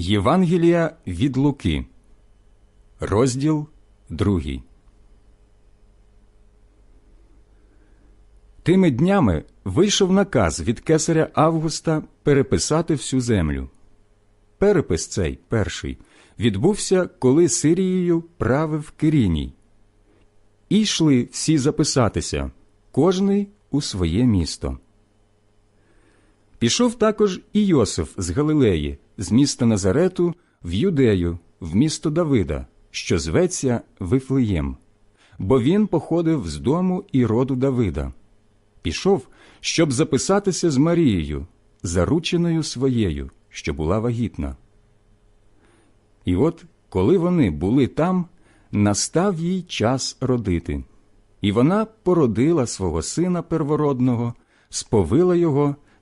Євангелія від Луки, розділ 2. Тими днями вийшов наказ від кесаря Августа переписати всю землю. Перепис цей перший відбувся, коли Сирією правив Киріній. І йшли всі записатися, кожний у своє місто. Пішов також і Йосиф з Галилеї, з міста Назарету, в Юдею, в місто Давида, що зветься Вифлеєм, бо він походив з дому і роду Давида. Пішов, щоб записатися з Марією, зарученою своєю, що була вагітна. І от, коли вони були там, настав їй час родити, і вона породила свого сина первородного, сповила його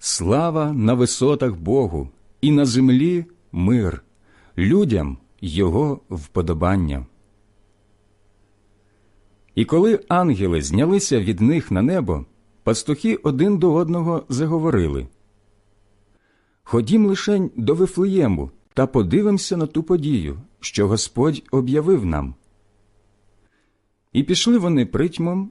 Слава на висотах Богу, і на землі мир, людям Його вподобання. І коли ангели знялися від них на небо, пастухи один до одного заговорили Ходім лишень до Вифлеєму та подивимося на ту подію, що Господь об'явив нам. І пішли вони притьмом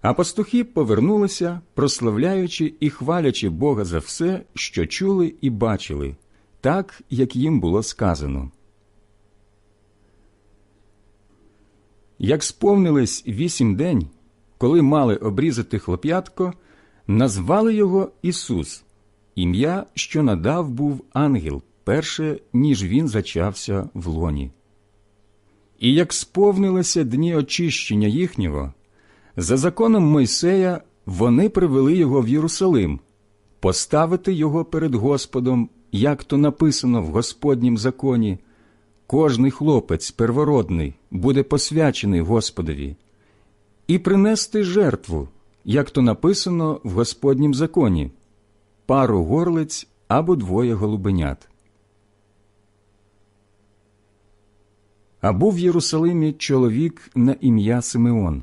А пастухи повернулися, прославляючи і хвалячи Бога за все, що чули і бачили, так, як їм було сказано. Як сповнились вісім день, коли мали обрізати хлоп'ятко, назвали його Ісус, ім'я, що надав був ангел, перше, ніж він зачався в лоні. І як сповнилися дні очищення їхнього, за законом Мойсея вони привели його в Єрусалим, поставити його перед Господом, як то написано в Господнім законі. Кожний хлопець первородний буде посвячений Господові, і принести жертву, як то написано в Господнім законі, пару горлиць або двоє голубенят. А був в Єрусалимі чоловік на ім'я Симеон.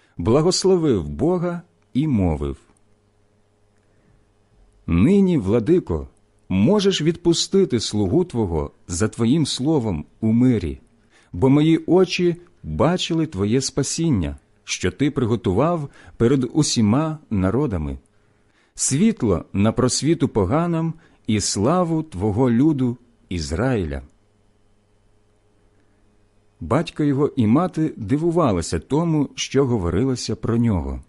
благословив Бога і мовив. Нині, владико, можеш відпустити слугу Твого за Твоїм словом у мирі, бо мої очі бачили Твоє спасіння, що Ти приготував перед усіма народами, світло на просвіту поганам і славу Твого люду Ізраїля. Батько його і мати дивувалися тому, що говорилося про нього.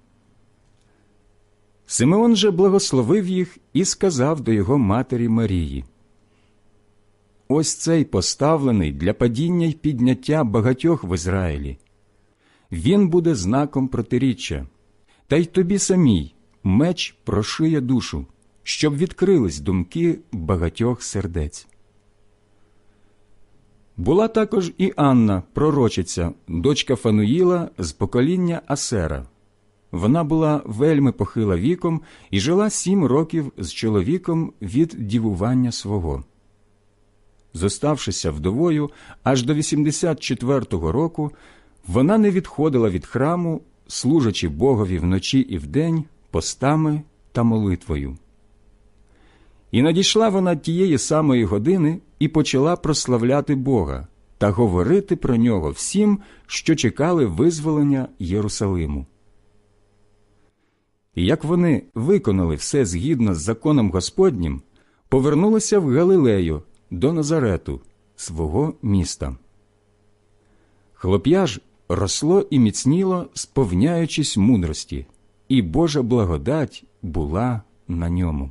Симеон же благословив їх і сказав до його матері Марії: Ось цей поставлений для падіння й підняття багатьох в Ізраїлі. він буде знаком протиріччя, та й тобі самій меч прошиє душу, щоб відкрились думки багатьох сердець. Була також і Анна, пророчиця, дочка Фануїла з покоління Асера. Вона була вельми похила віком і жила сім років з чоловіком від дівування свого. Зоставшися вдовою аж до 84-го року, вона не відходила від храму, служачи Богові вночі і вдень постами та молитвою. І надійшла вона тієї самої години і почала прославляти Бога та говорити про нього всім, що чекали визволення Єрусалиму. І як вони виконали все згідно з законом Господнім, повернулися в Галилею до Назарету, свого міста. Хлоп'я ж росло і міцніло, сповняючись мудрості, і Божа благодать була на ньому.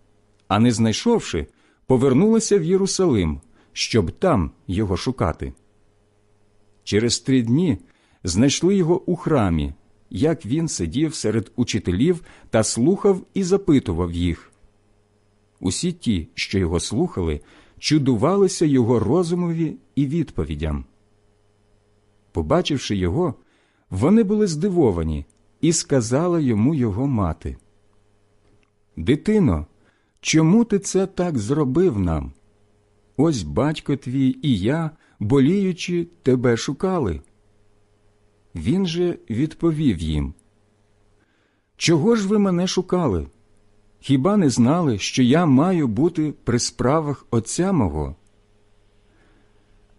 а не знайшовши, повернулися в Єрусалим, щоб там його шукати. Через три дні знайшли його у храмі, як він сидів серед учителів та слухав і запитував їх. Усі ті, що його слухали, чудувалися його розумові і відповідям. Побачивши його, вони були здивовані, і сказала йому його мати. Дитино, чому ти це так зробив нам? Ось батько твій і я, боліючи, тебе шукали. Він же відповів їм Чого ж ви мене шукали? Хіба не знали, що я маю бути при справах Отця мого?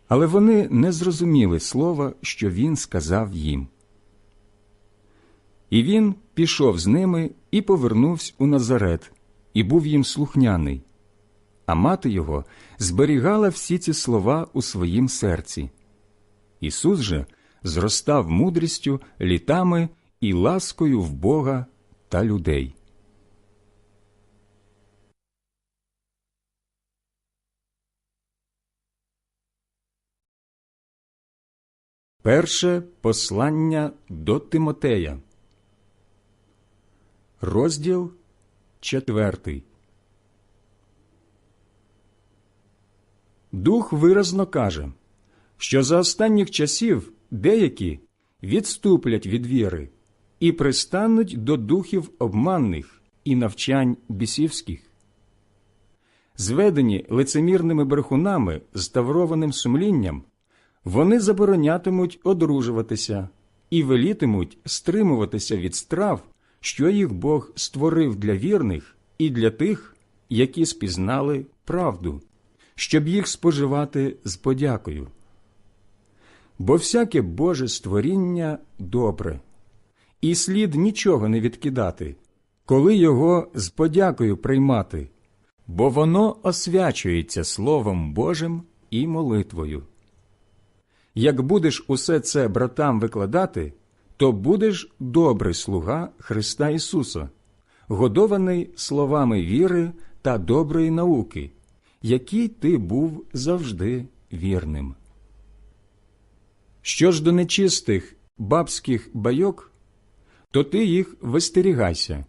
Але вони не зрозуміли слова, що він сказав їм. І він пішов з ними і повернувся у Назарет, і був їм слухняний. А мати його зберігала всі ці слова у своїм серці. Ісус же зростав мудрістю, літами і ласкою в Бога та людей. Перше послання до Тимотея, розділ четвертий. Дух виразно каже, що за останніх часів деякі відступлять від віри і пристануть до духів обманних і навчань бісівських. Зведені лицемірними брехунами з таврованим сумлінням, вони заборонятимуть одружуватися і велітимуть стримуватися від страв, що їх Бог створив для вірних і для тих, які спізнали правду, щоб їх споживати з подякою. Бо всяке Боже створіння добре, і слід нічого не відкидати, коли його з подякою приймати, бо воно освячується Словом Божим і молитвою. Як будеш усе це братам викладати, то будеш добрий слуга Христа Ісуса, годований словами віри та доброї науки, який ти був завжди вірним. Що ж до нечистих бабських байок, то ти їх вистерігайся,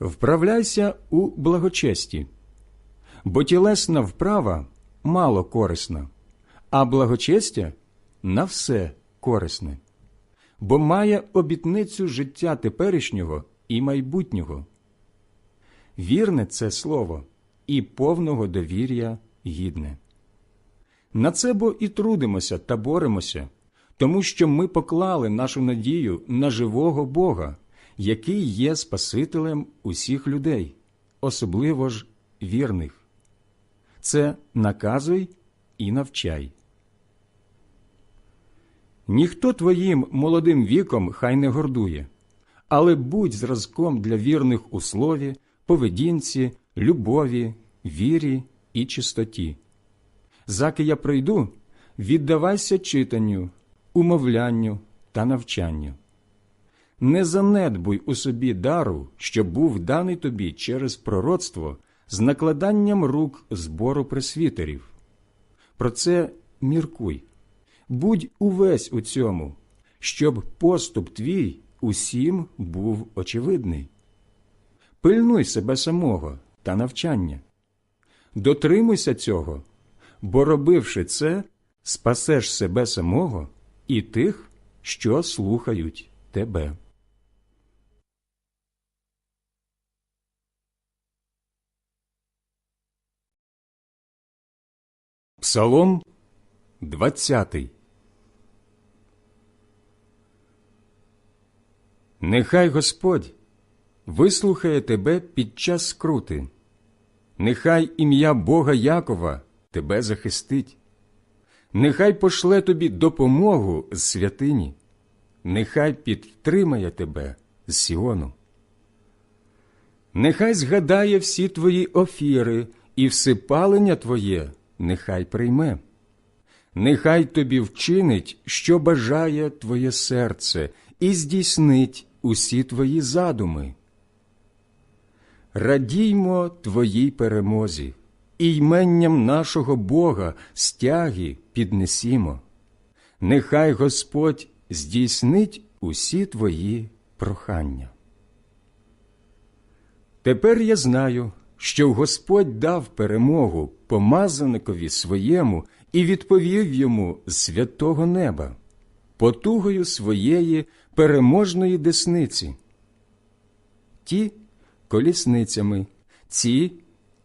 вправляйся у благочесті, бо тілесна вправа мало корисна, а благочестя на все корисне, бо має обітницю життя теперішнього і майбутнього. Вірне це слово і повного довір'я гідне. На це бо і трудимося та боремося, тому що ми поклали нашу надію на живого Бога, який є Спасителем усіх людей, особливо ж вірних. Це наказуй і навчай. Ніхто твоїм молодим віком хай не гордує, але будь зразком для вірних у слові, поведінці, любові, вірі і чистоті. Заки я прийду, віддавайся читанню, умовлянню та навчанню. Не занедбуй у собі дару, що був даний тобі через пророцтво з накладанням рук збору пресвітерів. Про це міркуй. Будь увесь у цьому, щоб поступ твій усім був очевидний. Пильнуй себе самого та навчання. Дотримуйся цього, бо, робивши це, спасеш себе самого і тих, що слухають тебе. Псалом 20 Нехай Господь вислухає тебе під час скрути, нехай ім'я Бога Якова тебе захистить, нехай пошле тобі допомогу з святині, нехай підтримає тебе з Сіону. Нехай згадає всі твої офіри і всипалення твоє нехай прийме. Нехай тобі вчинить, що бажає твоє серце, і здійснить усі твої задуми. Радіймо твоїй перемозі, і йменням нашого Бога стяги піднесімо. Нехай Господь здійснить усі твої прохання. Тепер я знаю, що Господь дав перемогу помазаникові своєму і відповів йому з святого неба, потугою своєї переможної десниці. Ті колісницями, ці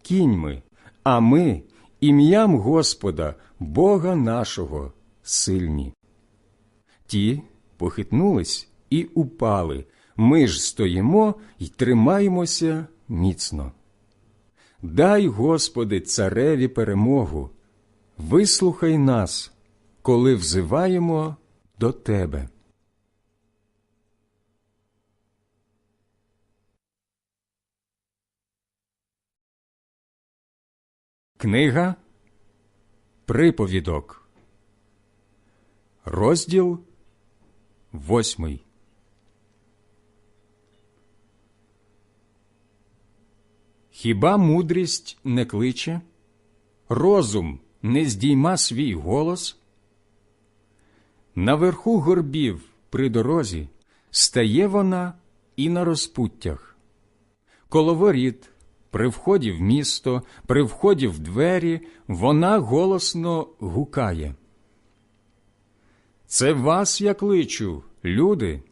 кіньми, а ми ім'ям Господа, Бога нашого, сильні. Ті похитнулись і упали. Ми ж стоїмо й тримаємося міцно. Дай, Господи, цареві перемогу, вислухай нас, коли взиваємо до Тебе. Книга Приповідок, розділ восьмий. Хіба мудрість не кличе, розум не здійма свій голос? Наверху горбів при дорозі стає вона і на розпуттях. Коло воріт, при вході в місто, при вході в двері, вона голосно гукає. Це вас я кличу, люди,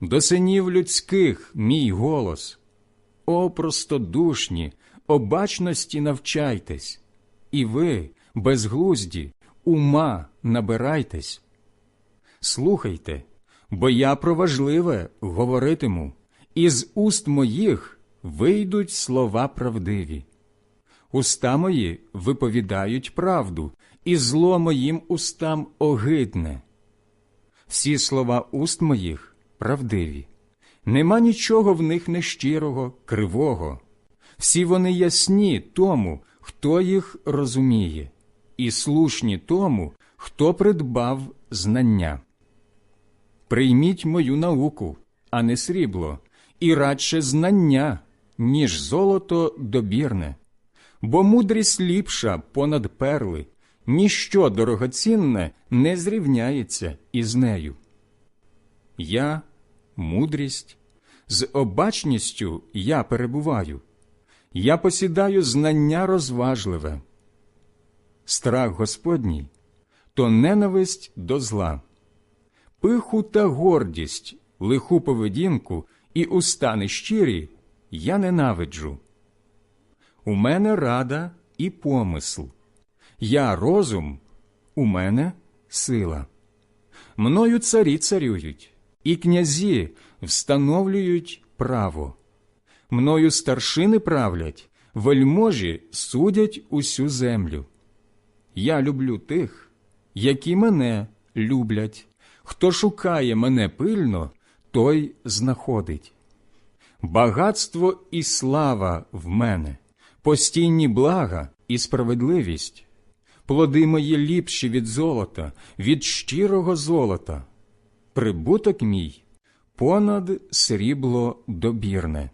до синів людських мій голос. О, простодушні, обачності навчайтесь, і ви, безглузді, ума набирайтесь. Слухайте, бо я про важливе говоритиму, і з уст моїх вийдуть слова правдиві. Уста мої виповідають правду, і зло моїм устам огидне. Всі слова уст моїх правдиві. Нема нічого в них нещирого, кривого. Всі вони ясні тому, хто їх розуміє, і слушні тому, хто придбав знання. Прийміть мою науку, а не срібло, і радше знання, ніж золото добірне, бо мудрість ліпша понад перли, ніщо дорогоцінне не зрівняється із нею. Я мудрість, з обачністю я перебуваю, я посідаю знання розважливе. Страх Господній то ненависть до зла, пиху та гордість, лиху поведінку і уста нещирі я ненавиджу. У мене рада і помисл, я розум, у мене сила. Мною царі царюють і князі встановлюють право. Мною старшини правлять, вельможі судять усю землю. Я люблю тих, які мене люблять, Хто шукає мене пильно, той знаходить. Багатство і слава в мене, постійні блага і справедливість, плоди мої ліпші від золота, від щирого золота, прибуток мій понад срібло добірне.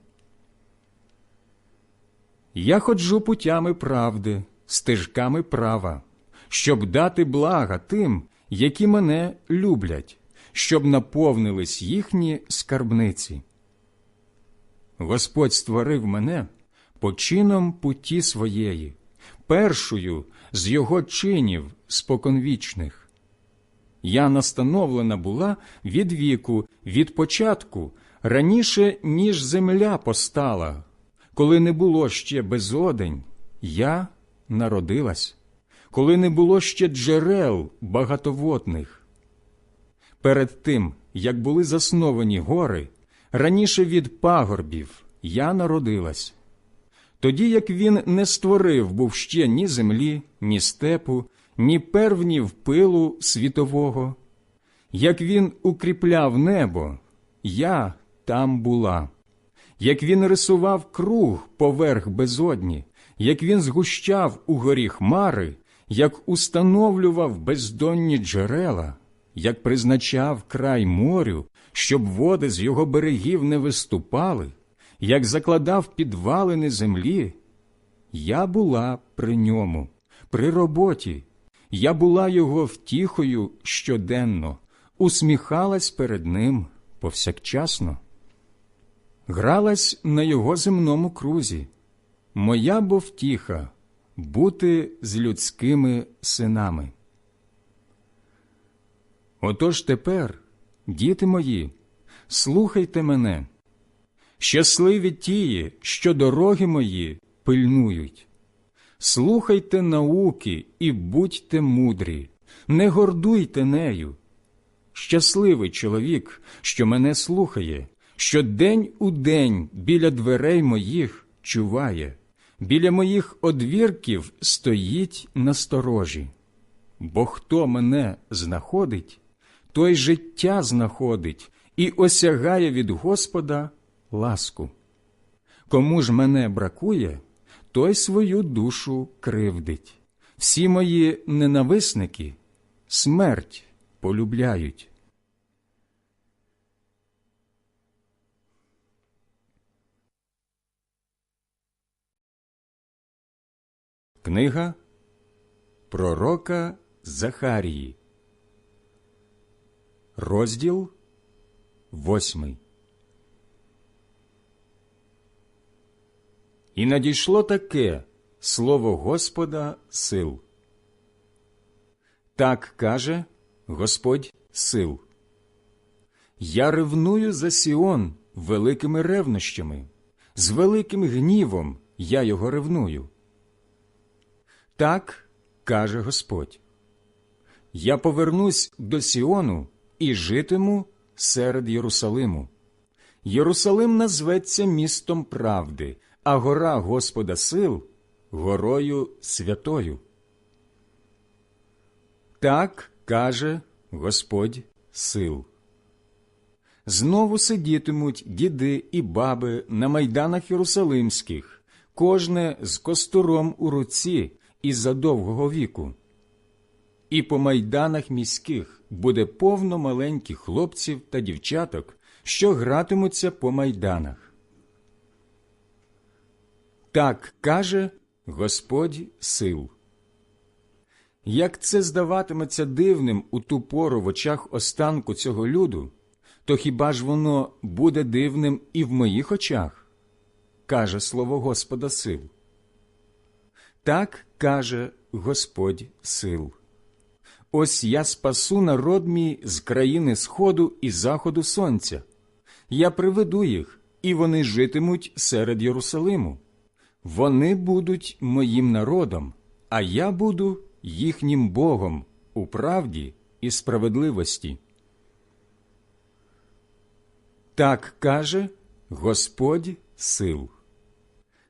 Я ходжу путями правди, стежками права, щоб дати блага тим, які мене люблять, щоб наповнились їхні скарбниці. Господь створив мене почином путі своєї, першою з його чинів споконвічних. Я настановлена була від віку, від початку, раніше, ніж земля постала, коли не було ще безодень, я народилась, коли не було ще джерел багатоводних. Перед тим, як були засновані гори, раніше від пагорбів я народилась. Тоді як він не створив був ще ні землі, ні степу, ні первнів пилу світового. Як він укріпляв небо, я там була. Як він рисував круг поверх безодні, як він згущав у горі хмари, як установлював бездонні джерела, як призначав край морю, щоб води з його берегів не виступали, як закладав підвалини землі, я була при ньому, при роботі, я була його втіхою щоденно, усміхалась перед ним повсякчасно, гралась на його земному крузі. Моя бо втіха бути з людськими синами. Отож тепер, діти мої, слухайте мене, щасливі тії, що дороги мої пильнують. Слухайте науки і будьте мудрі, не гордуйте нею. Щасливий чоловік, що мене слухає, що день у день біля дверей моїх чуває, біля моїх одвірків стоїть насторожі. Бо хто мене знаходить, той життя знаходить і осягає від Господа ласку. Кому ж мене бракує, той свою душу кривдить. Всі мої ненависники смерть полюбляють. Книга Пророка Захарії, розділ восьмий. І надійшло таке слово Господа сил. Так каже Господь сил. Я ревную за Сіон великими ревнощами, з великим гнівом я його ревную. Так каже Господь. Я повернусь до Сіону і житиму серед Єрусалиму. Єрусалим назветься містом правди, а гора Господа сил горою святою. Так каже Господь сил. Знову сидітимуть діди і баби на майданах Єрусалимських, кожне з костуром у руці із за довгого віку. І по майданах міських буде повно маленьких хлопців та дівчаток, що гратимуться по майданах. Так каже Господь сил. Як це здаватиметься дивним у ту пору в очах останку цього люду, то хіба ж воно буде дивним і в моїх очах? каже слово Господа сил. Так каже Господь сил. Ось я спасу народ мій з країни сходу і заходу сонця. Я приведу їх, і вони житимуть серед Єрусалиму. Вони будуть моїм народом, а я буду їхнім Богом у правді і справедливості. Так каже Господь сил.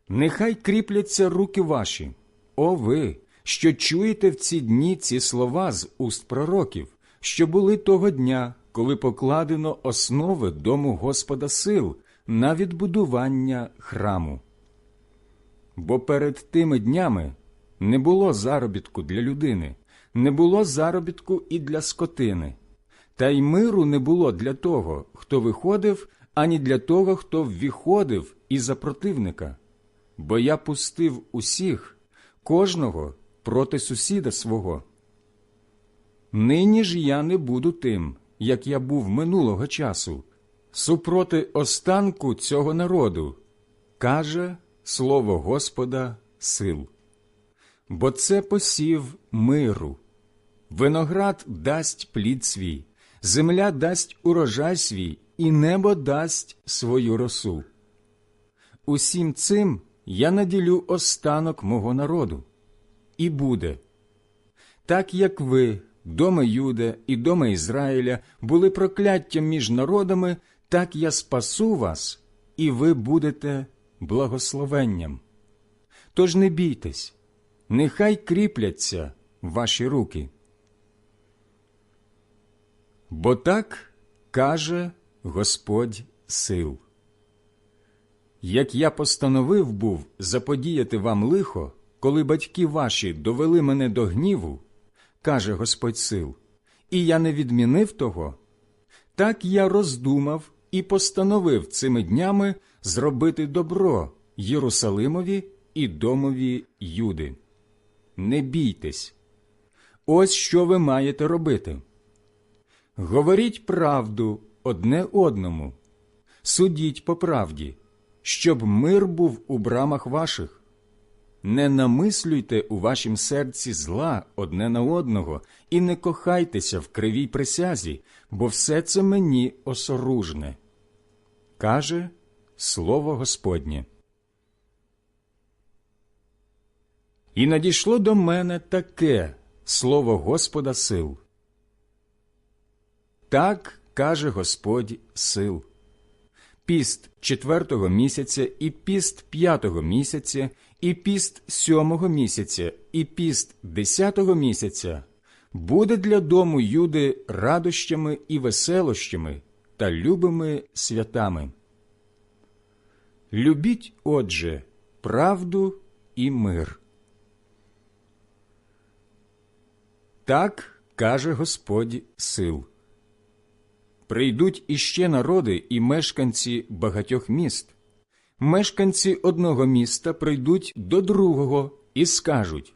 Нехай кріпляться руки ваші, о ви, що чуєте в ці дні ці слова з уст пророків, що були того дня, коли покладено основи дому Господа сил на відбудування храму. Бо перед тими днями не було заробітку для людини, не було заробітку і для скотини, та й миру не було для того, хто виходив, ані для того, хто ввіходив із-за противника. Бо я пустив усіх, кожного проти сусіда свого. Нині ж я не буду тим, як я був минулого часу, супроти останку цього народу, каже слово Господа сил. Бо це посів миру. Виноград дасть плід свій, земля дасть урожай свій, і небо дасть свою росу. Усім цим я наділю останок мого народу. І буде. Так як ви, дома Юда і дома Ізраїля, були прокляттям між народами, так я спасу вас, і ви будете благословенням. Тож не бійтесь, нехай кріпляться ваші руки. Бо так каже Господь сил. Як я постановив був заподіяти вам лихо, коли батьки ваші довели мене до гніву, каже Господь сил, і я не відмінив того, так я роздумав і постановив цими днями зробити добро Єрусалимові і домові Юди. Не бійтесь, ось що ви маєте робити. Говоріть правду одне одному, судіть по правді, щоб мир був у брамах ваших. Не намислюйте у вашім серці зла одне на одного і не кохайтеся в кривій присязі, бо все це мені осоружне. Каже Слово Господнє. І надійшло до мене таке слово Господа сил. Так каже Господь сил. Піст четвертого місяця, і піст п'ятого місяця, і піст сьомого місяця, і піст десятого місяця буде для дому Юди радощами і веселощами та любими святами. Любіть, отже, правду і мир. Так каже Господь сил. Прийдуть іще народи і мешканці багатьох міст. Мешканці одного міста прийдуть до другого і скажуть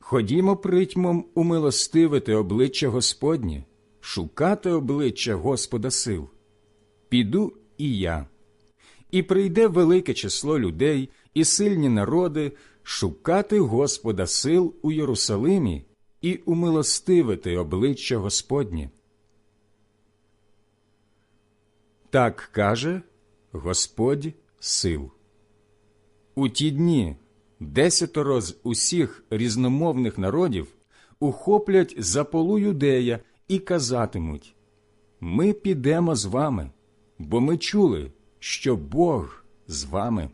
Ходімо притьмом умилостивити обличчя Господнє, шукати обличчя Господа сил. Піду і я. І прийде велике число людей і сильні народи шукати Господа сил у Єрусалимі і умилостивити обличчя Господнє. Так каже Господь сил. У ті дні десятеро з усіх різномовних народів ухоплять за полу юдея і казатимуть Ми підемо з вами, бо ми чули, що Бог з вами.